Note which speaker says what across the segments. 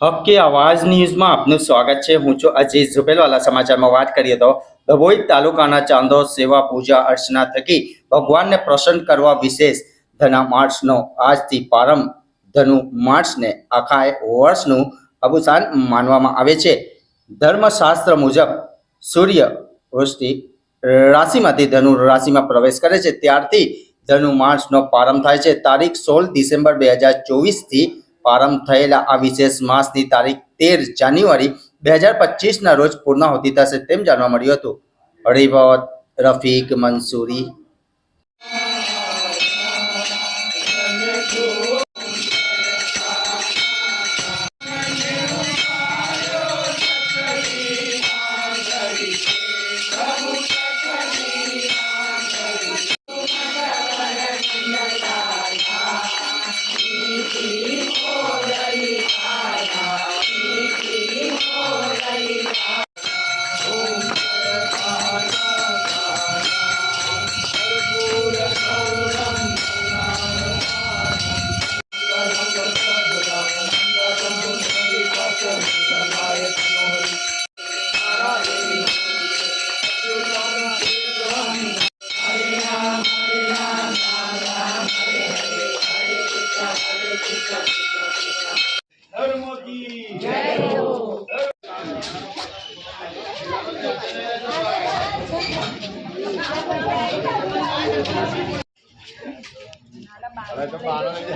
Speaker 1: હક્કે આવાજ ન્યૂઝમાં આપનું સ્વાગત છે. હું છું અજીત ઝુબેલવાલા સમાચારમાં વાત કરીએ તો ડભોઈ તાલુકાના ચાંદો સેવા પૂજા અર્ચના થકી ભગવાનને પ્રસન્ન કરવા વિશેષ ધના માર્ચનો આજથી પ્રારંભ ધનુ માર્ચને આખા વર્ષનું અભુસાન માનવામાં આવે છે. ધર્મશાસ્ત્ર મુજબ સૂર્ય વૃષ્ટિ રાશિમાંથી ધનુ રાશિમાં પ્રવેશ કરે છે. ત્યારથી ધનુ માર્ચનો પ્રારંભ થાય છે. તારીખ સોળ ડિસેમ્બર બે હજાર ચોવીસથી પ્રારંભ થયેલા આ વિશેષ માસની તારીખ તેર જાન્યુઆરી બે હજાર પચીસના રોજ પૂર્ણાહુતિ થશે તેમ જાણવા મળ્યું હતું. હરિભવત, રફીક, મંસૂરી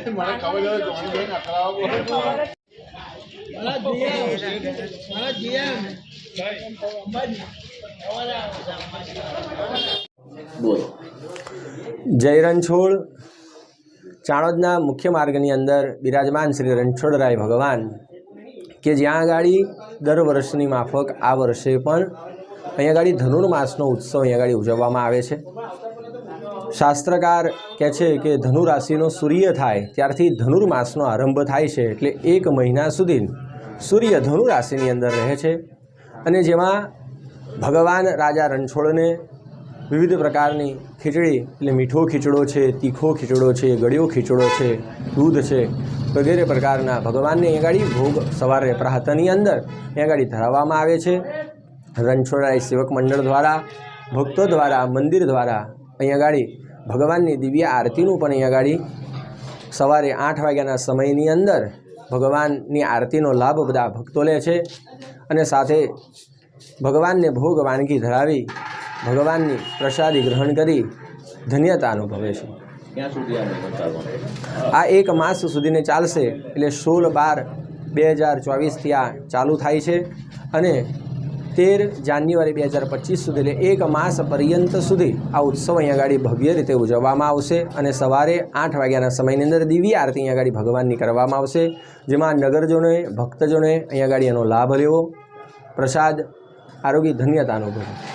Speaker 2: મને ખબર જોણી જોઈને અકળાવો
Speaker 3: જય રણછોડ. ચાણોદના મુખ્ય માર્ગની અંદર બિરાજમાન શ્રી રણછોડરાય ભગવાન કે જ્યાં આગળ દર વર્ષની માફક આ વર્ષે પણ અહીંયા આગળ ધનુર્માસનો ઉત્સવ અહીંયા આગળ ઉજવવામાં આવે છે. શાસ્ત્રકાર કહે છે કે ધનુ રાશિનો સૂર્ય થાય ત્યારથી ધનુર્માસનો આરંભ થાય છે એટલે એક મહિના સુધી સૂર્ય ધનુ રાશિની અંદર રહે છે અને જેમાં ભગવાન રાજા રણછોડને વિવિધ પ્રકારની ખીચડી, એટલે મીઠો ખીચડો છે, તીખો ખીચડો છે, ગળ્યો ખીચડો છે, દૂધ છે, વગેરે પ્રકારના ભગવાનને આગળ ભોગ સવારે પ્રાતની અંદર આગળ ધરાવવામાં આવે છે. રણછોડરાય સેવક મંડળ દ્વારા, ભક્તો દ્વારા, મંદિર દ્વારા અહીં આગળ, ભગવાનની દિવ્ય આરતીનું પણ અહીં આગળ સવારે આઠ વાગ્યાના સમયની અંદર ભગવાનની આરતીનો લાભ બધા ભક્તો લે છે અને સાથે ભગવાનને ભોગ વાનગી ધરાવી ભગવાનની પ્રસાદી ગ્રહણ કરી ધન્યતા અનુભવે છે. આ એક માસ સુધીને ચાલશે એટલે સોળ બાર બે હજાર ચોવીસથી આ ચાલુ થાય છે અને તેર જાન્યુઆરી બે હજાર પચીસ સુધી એટલે એક માસ પર્યંત સુધી આ ઉત્સવ અહીંયા આગળ ભવ્ય રીતે ઉજવવામાં આવશે અને સવારે આઠ વાગ્યાના સમયની અંદર દિવ્ય આરતી અહીંયા આગળ ભગવાનની કરવામાં આવશે. જેમાં નગરજનોએ, ભક્તજનોએ અહીંયા આગળ એનો લાભ લેવો પ્રસાદ, આરોગ્ય, ધન્યતા અનુભવો.